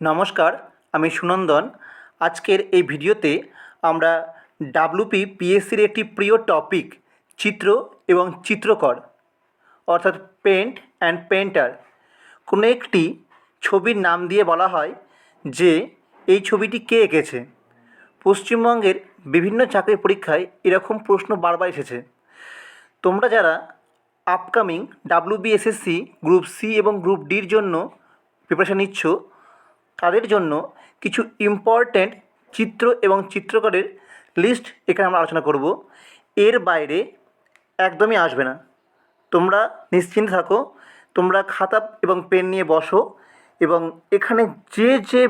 নমস্কার, আমি সুনন্দন। আজকের এই ভিডিওতে আমরা ডাব্লুপি পিএসসির একটি প্রিয় টপিক চিত্র এবং চিত্রকর, অর্থাৎ পেন্ট অ্যান্ড পেন্টার কোনো একটি ছবির নাম দিয়ে বলা হয় যে, এই ছবিটি কে এঁকেছে? পশ্চিমবঙ্গের বিভিন্ন চাকরির পরীক্ষায় এরকম প্রশ্ন বারবার এসেছে। তোমরা যারা আপকামিং ডাব্লিউবিএসএসসি গ্রুপ সি এবং গ্রুপ ডির জন্য প্রিপারেশান নিচ্ছ তাদের জন্য কিছু ইম্পর্ট্যান্ট চিত্র এবং চিত্রকরের লিস্ট এখানে আমরা আলোচনা করব। এর বাইরে একদমই আসবে না। তোমরা নিশ্চিন্ত থাকো। তোমরা খাতা এবং পেন নিয়ে বসো এবং এখানে যে যে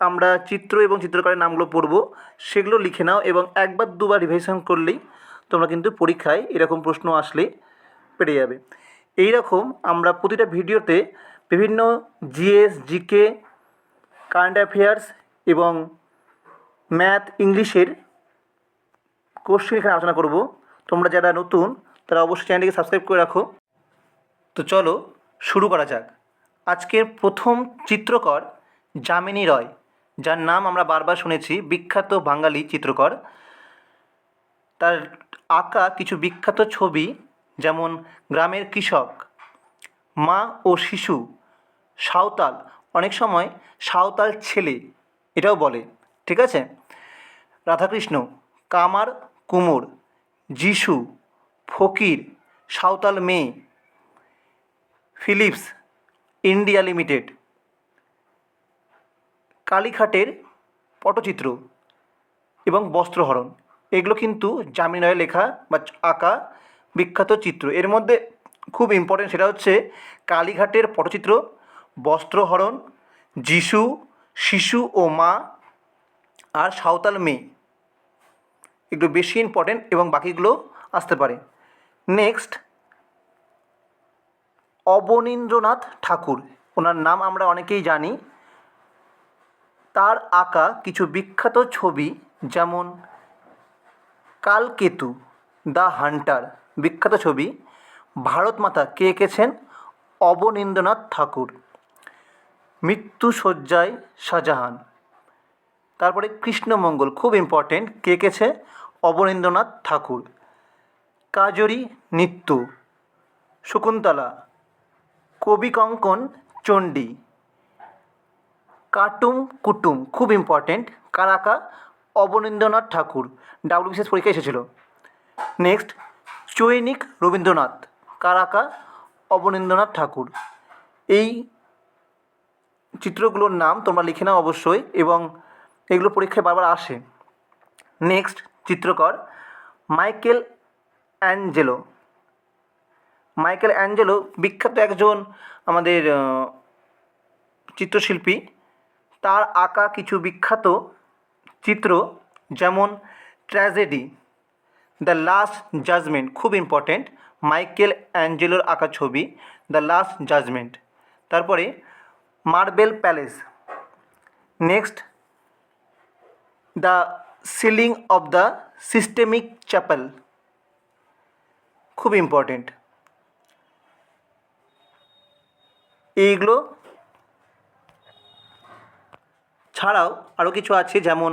আমরা চিত্র এবং চিত্রকরের নামগুলো পড়ব সেগুলো লিখে নাও এবং একবার দুবার রিভিশন করলেই তোমরা কিন্তু পরীক্ষায় এরকম প্রশ্ন আসলে পেরে যাবে। এই রকম আমরা প্রতিটা ভিডিওতে বিভিন্ন জিএস জিকে কারেন্ট অ্যাফেয়ার্স এবং ম্যাথ ইংলিশের কোশ্চেন এখানে আলোচনা করব। তোমরা যারা নতুন, তারা অবশ্যই চ্যানেলটিকে সাবস্ক্রাইব করে রাখো। তো চলো, শুরু করা যাক। আজকের প্রথম চিত্রকর যামিনী রয়, যার নাম আমরা বারবার শুনেছি, বিখ্যাত বাঙালি চিত্রকর। তার আঁকা কিছু বিখ্যাত ছবি, যেমন গ্রামের কৃষক, মা ও শিশু, সাঁওতাল অনেক সময় সাঁওতাল ছেলে এটাও বলে, ঠিক আছে? রাধাকৃষ্ণ, কামার কুমোর, যিশু, ফকির, সাঁওতাল মেয়ে, ফিলিপস, ইন্ডিয়া লিমিটেড। কালীঘাটের পটচিত্র এবং বস্ত্রহরণ, এগুলো কিন্তু জামিন লেখা বা আঁকা বিখ্যাত চিত্র। এর মধ্যে খুব ইম্পর্টেন্ট সেটা হচ্ছে কালীঘাটের পটচিত্র বস্ত্রহরণ, যিশু, শিশু ও মা, আর সাঁওতাল মেয়ে। এগুলো বেশি ইম্পর্টেন্ট এবং বাকিগুলো আসতে পারে। নেক্সট অবনীন্দ্রনাথ ঠাকুর। ওনার নাম আমরা অনেকেই জানি। তার আঁকা কিছু বিখ্যাত ছবি যেমন কালকেতু, দ্য হান্টার, বিখ্যাত ছবি। ভারত মাতা কে এঁকেছেন? অবনীন্দ্রনাথ ঠাকুর। মৃত্যু শয্যায় শাহজাহান। তারপরে কৃষ্ণমঙ্গল, খুব ইম্পর্টেন্ট কে কেছে অবনীন্দ্রনাথ ঠাকুর। কাজরি নৃত্য। শকুন্তলা। কবি কঙ্কন চণ্ডী। কাটুম কুটুম, খুব ইম্পর্টেন্ট কারাকা অবনীন্দ্রনাথ ঠাকুর। ডাব্লিউবিসিএস পরীক্ষা এসেছিল। নেক্সট চৈনিক রবীন্দ্রনাথ, কারাকা অবনীন্দ্রনাথ ঠাকুর। এই চিত্রগুলোর নাম তোমরা লিখে নাও অবশ্যই এবং এগুলো পরীক্ষায় বারবার আসে। নেক্সট চিত্রকর মাইকেল অ্যাঞ্জেলো। মাইকেল অ্যাঞ্জেলো বিখ্যাত একজন আমাদের চিত্রশিল্পী। তার আঁকা কিছু বিখ্যাত চিত্র যেমন ট্র্যাজেডি, দ্য লাস্ট জাজমেন্ট খুব ইম্পর্ট্যান্ট মাইকেল অ্যাঞ্জেলোর আঁকা ছবি দ্য লাস্ট জাজমেন্ট। তারপরে Marble Palace. Next, the ceiling of the Sistine chapel. খুব ইম্পর্টেন্ট। এইগুলো ছাড়াও আরও কিছু আছে, যেমন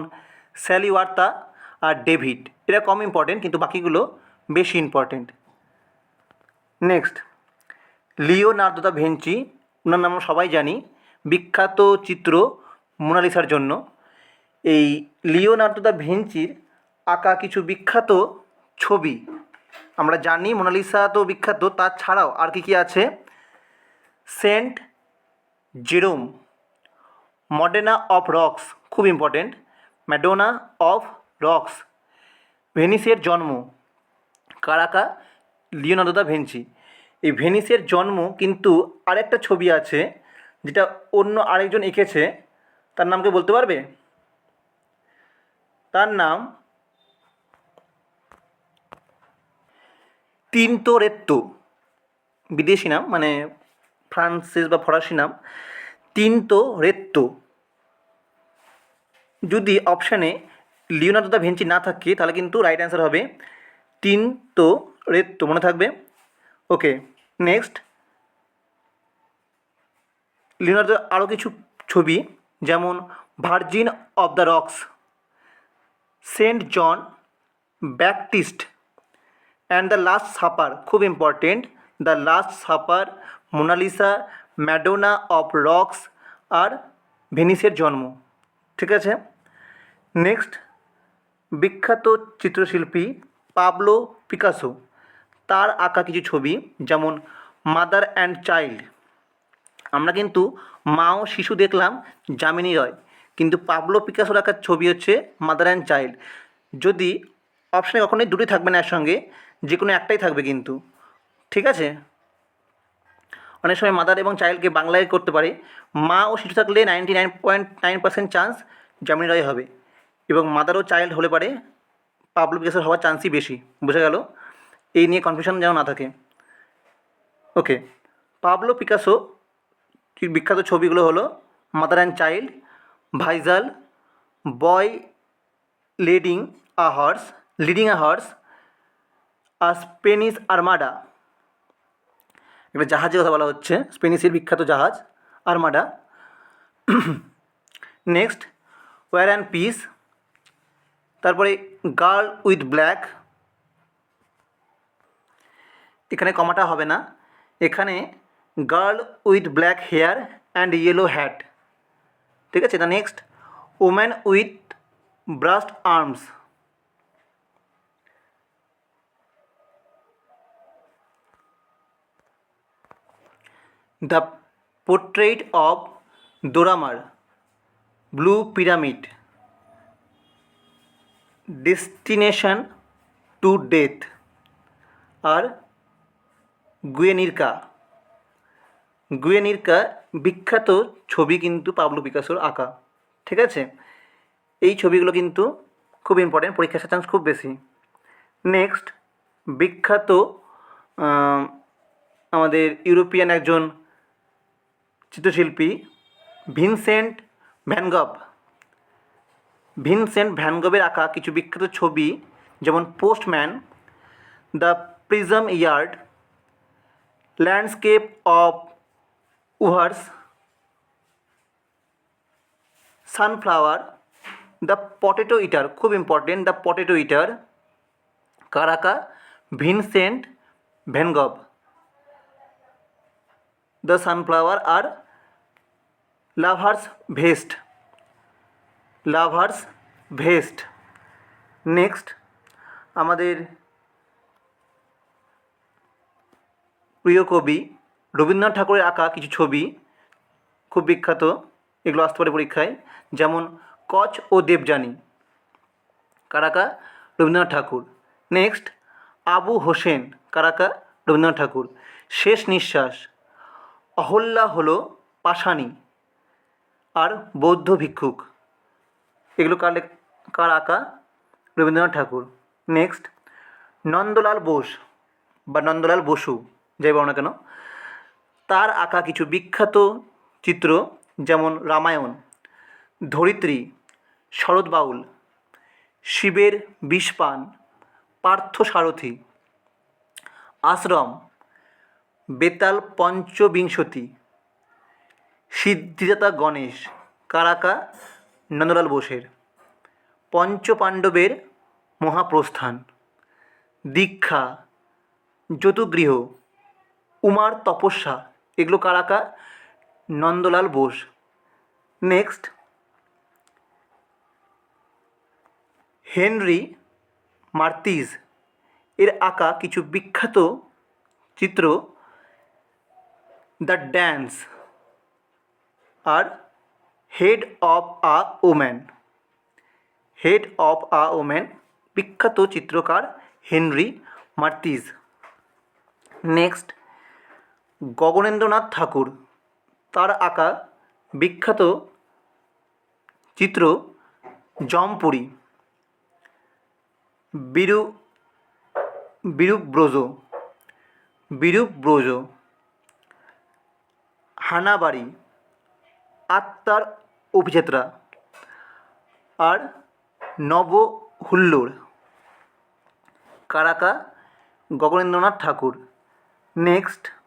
স্যালিওয়ার্তা আর ডেভিড। এরা কম ইম্পর্টেন্ট, কিন্তু বাকিগুলো বেশি important. Next, Leonardo da Vinci. ওনার নাম সবাই জানি। বিখ্যাত চিত্র মোনালিসার জন্য। এই লিওনার্দো দা ভেঞ্চির আঁকা কিছু বিখ্যাত ছবি। আমরা জানি মোনালিসা তো বিখ্যাত, তাছাড়াও আর কী কী আছে? Saint Jerome, Madonna of rocks, খুব ইম্পর্টেন্ট। ম্যাডোনা অফ রক্স, ভেনিসের জন্ম। কারাকা লিওনার্দো দা ভেঞ্চি। এই ভেনিসের জন্ম কিন্তু আরেকটা ছবি আছে যেটা অন্য আরেকজন এঁকেছে, তার নামকে বলতে পারবে? তার নাম তিনতোরেত্তো। বিদেশি নাম মানে ফ্রান্সিস বা ফরাসি নাম। তিনতো রেত্তো যদি অপশানে লিওনার্দো দা ভেঞ্চি না থাকে, তাহলে কিন্তু রাইট অ্যান্সার হবে তিনতো রেত্তো মনে থাকবে? ওকে নেক্সট লিওনার্দো আরও কিছু ছবি, যেমন virgin of the rocks, Saint John Baptist, and the last supper, খুব important, the last supper, Mona Lisa, Madonna of rocks আর ভেনিসের জন্ম, ঠিক আছে? নেক্সট, বিখ্যাত চিত্রশিল্পী পাবলো পিকাসো, তার আঁকা কিছু ছবি, যেমন মাদার অ্যান্ড চাইল্ড। আমরা কিন্তু মা ও শিশু দেখলাম, যামিনী রয়। কিন্তু পাবলো পিকাসোর রাখার ছবি হচ্ছে মাদার অ্যান্ড চাইল্ড। যদি অপশানে কখনোই দুটোই থাকবে না একসঙ্গে যে কোনো একটাই থাকবে কিন্তু। ঠিক আছে? অনেক সময় মাদার এবং চাইল্ডকে বাংলায় করতে পারে। মা ও শিশু থাকলে ninety nine point nine percent chance Jamini Roy হবে। এবং মাদার ও চাইল্ড হলে পারে পাবলো পিকাসোর হওয়ার চান্সই বেশি। বোঝা গেল? এই নিয়ে কনফিউশন যেন না থাকে। ওকে পাবলো পিকাসো বিখ্যাত ছবিগুলো হলো mother and child ভাইজাল boy leading a horse leading a horse R Spanish armada এবার জাহাজের কথা বলা হচ্ছে, স্পেনিশের বিখ্যাত জাহাজ armada next war and peace তারপরে গার্ল উইথ ব্ল্যাক এখানে কমাটা হবে না। এখানে girl with black hair and yellow hat. ঠিক আছে, the next. Woman with breast arms. The portrait of Dora Maar, blue pyramid. Destination to death. R Guernica. Guernica বিখ্যাত ছবি কিন্তু পাবলো পিকাসোর আঁকা, ঠিক আছে? এই ছবিগুলো কিন্তু খুব ইম্পর্টেন্ট পরীক্ষার চান্স খুব বেশি। নেক্সট বিখ্যাত আমাদের ইউরোপিয়ান একজন চিত্রশিল্পী ভিনসেন্ট ভ্যানগভ ভিনসেন্ট ভ্যানগভের আঁকা কিছু বিখ্যাত ছবি যেমন postman the prism yard landscape of উহার্স sunflower the potato eater খুব important the potato eater কারাকা Vincent Van Gogh the sunflower R lovers vest lovers vest next আমাদের প্রিয় কবি রবীন্দ্রনাথ ঠাকুরের আঁকা কিছু ছবি, খুব বিখ্যাত, এগুলো আসতে পারে পরীক্ষায়, যেমন কচ ও দেবযানী। কারাকা রবীন্দ্রনাথ ঠাকুর। নেক্সট আবু হোসেন। কারাকা রবীন্দ্রনাথ ঠাকুর। শেষ নিঃশ্বাস। অহল্যা হলো পাষাণী আর বৌদ্ধ ভিক্ষুক। এগুলো কার কার আঁকা? রবীন্দ্রনাথ ঠাকুর। নেক্সট নন্দলাল বোস বা নন্দলাল বসু, যাই বলো না কেন? তার আঁকা কিছু বিখ্যাত চিত্র যেমন রামায়ণ, ধরিত্রী শরৎ বাউল শিবের বিষপান পার্থ সারথি আশ্রম, বেতাল পঞ্চবিংশতি, সিদ্ধিদাতা গণেশ, কারাকা নন্দলাল বোসের, পঞ্চপাণ্ডবের মহাপ্রস্থান, দীক্ষা যতুগৃহ উমার তপস্যা এগুলো কারাকা Nandalal Bose. Next Henri Matisse. এর আঁকা কিছু বিখ্যাত চিত্র, the dance, R head of a woman. Head of a woman বিখ্যাত চিত্রকার Henri Matisse. Next Gaganendranath Tagore. তার আঁকা বিখ্যাত চিত্র জমপুরি। বিরু, বিরূপ ব্রজ বিরূপ ব্রজ, হানাবাড়ি, আত্মার অভিযাত্রা আর নব হুল্লোড়। কারাকা গগনেন্দ্রনাথ ঠাকুর। নেক্সট।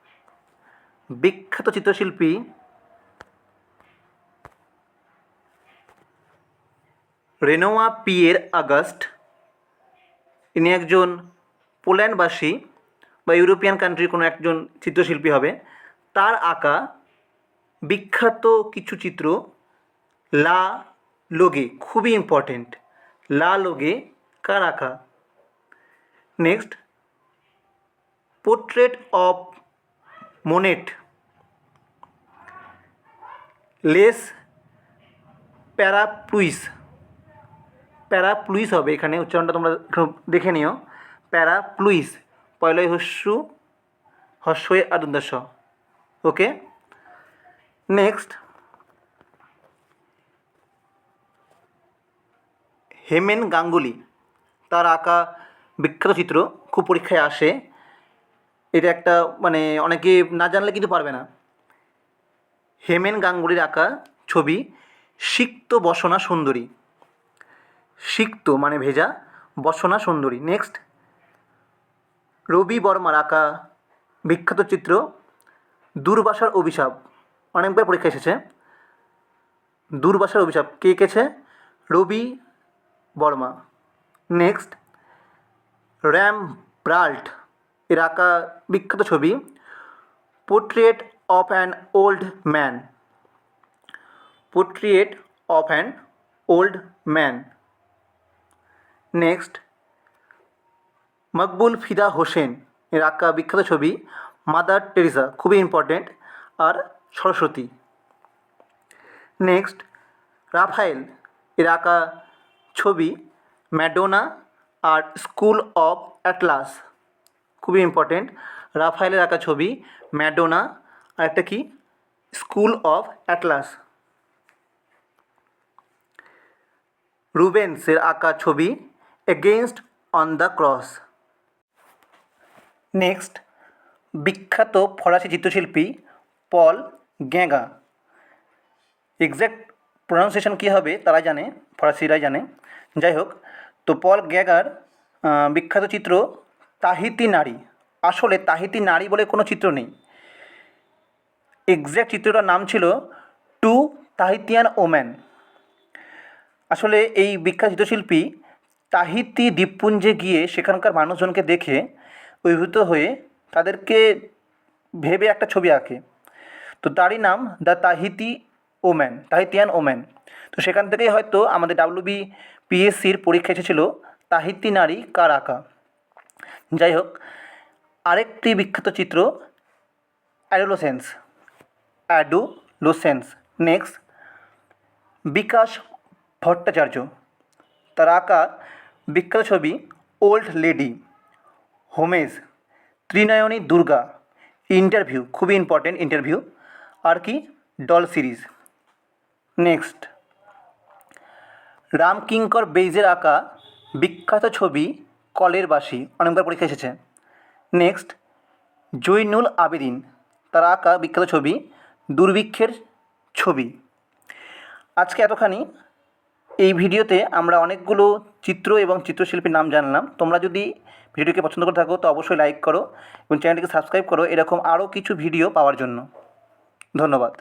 বিখ্যাত চিত্রশিল্পী রেনোয়া পিয়ের আগস্ট। ইনি একজন পোল্যান্ডবাসী বা ইউরোপিয়ান কান্ট্রির কোনো একজন চিত্রশিল্পী হবে। তার আঁকা বিখ্যাত কিছু চিত্র লা লোগে, খুবই ইম্পর্টেন্ট লা লোগে কার আঁকা? Next portrait of Monet less প্যারাপ্লুইস। প্যারাপ্লুইস হবে এখানে, উচ্চারণটা তোমরা দেখে নিও। প্যারাপ্লুইস পয়লয় হস্যু, হস্যই আদুন্দাস ওকে? নেক্সট, হেমেন গাঙ্গুলি। তার আঁকা বিখ্যাত চিত্র, খুব পরীক্ষায় আসে। এটা একটা মানে অনেকে না জানলে কিন্তু পারবে না। হেমেন গাঙ্গুলির আঁকা ছবি সিক্ত বসনা সুন্দরী। সিক্ত মানে ভেজা, বসনা সুন্দরী। নেক্সট রবি বর্মার আঁকা বিখ্যাত চিত্র দুর্বাসার অভিশাপ। অনেকবার পরীক্ষা এসেছে। দুর্বাসার অভিশাপ। কে এঁকেছে? Ravi Varma. Next Rembrandt এর আঁকা বিখ্যাত ছবি portrait of an old man portrait of an old man next Maqbool Fida Husain এর আঁকা বিখ্যাত ছবি মাদার টেরিসা খুবই ইম্পর্ট্যান্ট আর সরস্বতী। নেক্সট রাফায়েল এর আঁকা ছবি ম্যাডোনা আর স্কুল অফ অ্যাটলাস খুবই ইম্পর্ট্যান্ট রাফায়েলের আঁকা ছবি ম্যাডোনা আর একটা কি? স্কুল অফ অ্যাটলাস রুবেন্সের আঁকা ছবি against on the cross next বিখ্যাত ফরাসি চিত্রশিল্পী পল গ্যাঙ্গা এক্স্যাক্ট প্রোনাউন্সিয়েশন কী হবে তারা জানে ফরাসিরাই জানে। যাই হোক, তো পল গ্যাগার বিখ্যাত চিত্র তাহিতি নারী। আসলে তাহিতি নারী বলে কোনো চিত্র নেই। এক্স্যাক্ট চিত্রটার নাম ছিল টু তাহিতিয়ান ওম্যান। আসলে এই বিখ্যাত চিত্রশিল্পী তাহিতি দ্বীপপুঞ্জে গিয়ে সেখানকার মানুষজনকে দেখে অভিভূত হয়ে তাদেরকে ভেবে একটা ছবি আঁকে। তো তারই নাম the Tahiti woman, Tahitian woman. তো সেখান থেকেই হয়তো আমাদের ডাব্লিউবি পিএসসির পরীক্ষা এসেছিল তাহিতি নারী কার আঁকা। যাই হোক, আরেকটি বিখ্যাত চিত্র অ্যাডোলোসেন্স। অ্যাডোলোসেন্স নেক্সট, বিকাশ ভট্টাচার্য। তার আঁকা বিখ্যাত ছবি old lady, homage, Trinayani Durga. Interview, খুবই ইম্পর্টেন্ট ইন্টারভিউ আর কি? ডল সিরিজ নেক্সট রামকিঙ্কর বেইজের আঁকা বিখ্যাত ছবি কলের বাসি অনেকবার পরীক্ষা এসেছে। নেক্সট জৈনুল আবেদিন। তার আঁকা বিখ্যাত ছবি দুর্ভিক্ষের ছবি। আজকে এতখানি। এই ভিডিওতে আমরা অনেকগুলো চিত্র এবং চিত্রশিল্পীর নাম জানলাম। তোমরা যদি ভিডিওকে পছন্দ করে থাকো, তো অবশ্যই লাইক করো এবং চ্যানেলটিকে সাবস্ক্রাইব করো। এরকম আরও কিছু ভিডিও পাওয়ার জন্য। ধন্যবাদ।